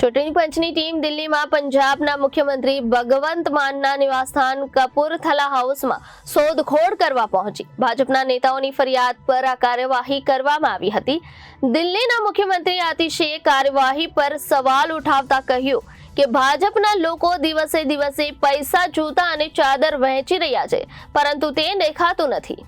ચૂંટણી પંચની ટીમ દિલ્હીમાં પંજાબના મુખ્યમંત્રી ભગવંત માનના નિવાસસ્થાન કપૂરથલા હાઉસમાં શોધખોળ કરવા પહોંચી. ભાજપના નેતાઓની ફરિયાદ પર આ કાર્યવાહી કરવામાં આવી હતી. દિલ્હીના મુખ્યમંત્રી આતિશે કાર્યવાહી પર સવાલ ઉઠાવતા કહ્યું કે ભાજપના લોકો દિવસે દિવસે પૈસા જૂતા અને ચાદર વહેંચી રહ્યા છે, પરંતુ તે દેખાતું નથી.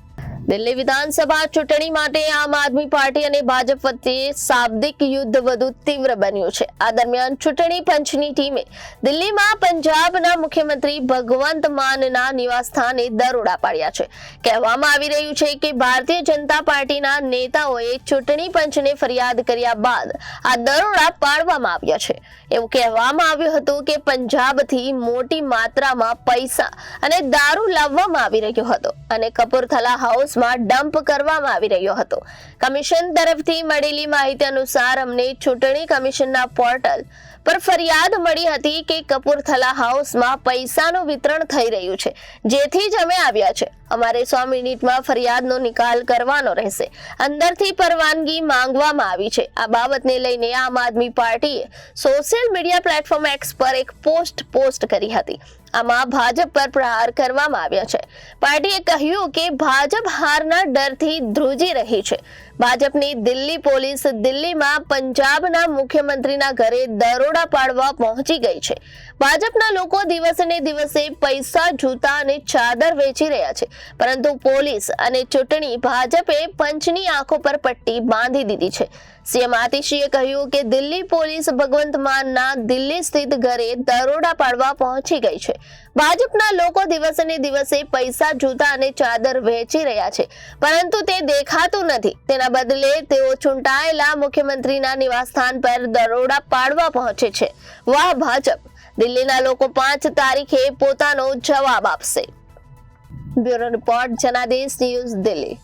દિલ્હી વિધાનસભા ચૂંટણી માટે આમ આદમી પાર્ટી અને ભાજપ વચ્ચે શાબ્દિક યુદ્ધ વધુ તીવ્ર બન્યું છે. આ દરમિયાન ચૂંટણી પંચની ટીમે દિલ્હીમાં પંજાબના મુખ્યમંત્રી ભગવંત માનના નિવાસસ્થાને દરોડા પાડ્યા છે. કહેવામાં આવી રહ્યું છે કે ભારતીય જનતા પાર્ટીના નેતાઓએ ચૂંટણી પંચને ફરિયાદ કર્યા બાદ આ દરોડા પાડવામાં આવ્યા છે. એવું કહેવામાં આવ્યું હતું કે પંજાબથી મોટી માત્રામાં પૈસા અને દારૂ લાવવામાં આવી રહ્યો હતો અને કપૂરથલા હાઉસમાં ડમ્પ કરવામાં આવી રહ્યો હતો. કમિશન તરફથી મળેલી માહિતી અનુસાર અમને ચૂંટણી કમિશનના પોર્ટલ પર ફરિયાદ મળી હતી કે કપૂરથલા હાઉસમાં પૈસાનું વિતરણ થઈ રહ્યું છે, જેથી જ અમે આવ્યા છે. અમારે સો મિનિટમાં ફરિયાદનો નિકાલ કરવાનો રહેશે. અંદરથી પરવાનગી માંગવામાં આવી છે. આ બાબતને લઈને આમ આદમી પાર્ટીએ સોશિયલ મીડિયા પ્લેટફોર્મ એક્સ પર એક પોસ્ટ પોસ્ટ કરી હતી. આમાં ભાજપ પર પ્રહાર કરવામાં આવ્યા છે. પાર્ટીએ કહ્યું કે ભાજપ હારના ડરથી ધ્રુજી રહી છે. ભાજપની દિલ્હી પોલીસ દિલ્હીમાં પંજાબના મુખ્યમંત્રીના ઘરે દરોડા પાડવા પહોંચી ગઈ છે. ભાજપના લોકો દિવસે ને દિવસે પૈસા, જૂતા અને ચાદર વેચી રહ્યા છે. પરંતુ પોલીસ અને ચૂંટણી ભાજપે પંચની આંખો પર પટ્ટી બાંધી દીધી છે. સીએમ આતિશીએ કહ્યું કે દિલ્હી પોલીસ ભગવંત માનના દિલ્હી સ્થિત ઘરે દરોડા પાડવા પહોંચી ગઈ છે. ભાજપના લોકો દિવસે દિવસે પૈસા, જૂતા અને ચાદર વહેંચી રહ્યા છે. પરંતુ તે દેખાતું નથી. તેના બદલે તેઓ ચૂંટાયેલા મુખ્યમંત્રીના નિવાસસ્થાન પર દરોડા પાડવા પહોંચે છે. વાહ, ભાજપ! દિલ્હીના લોકો પાંચ તારીખે પોતાનો જવાબ આપશે. Bureau report Janadesh news Delhi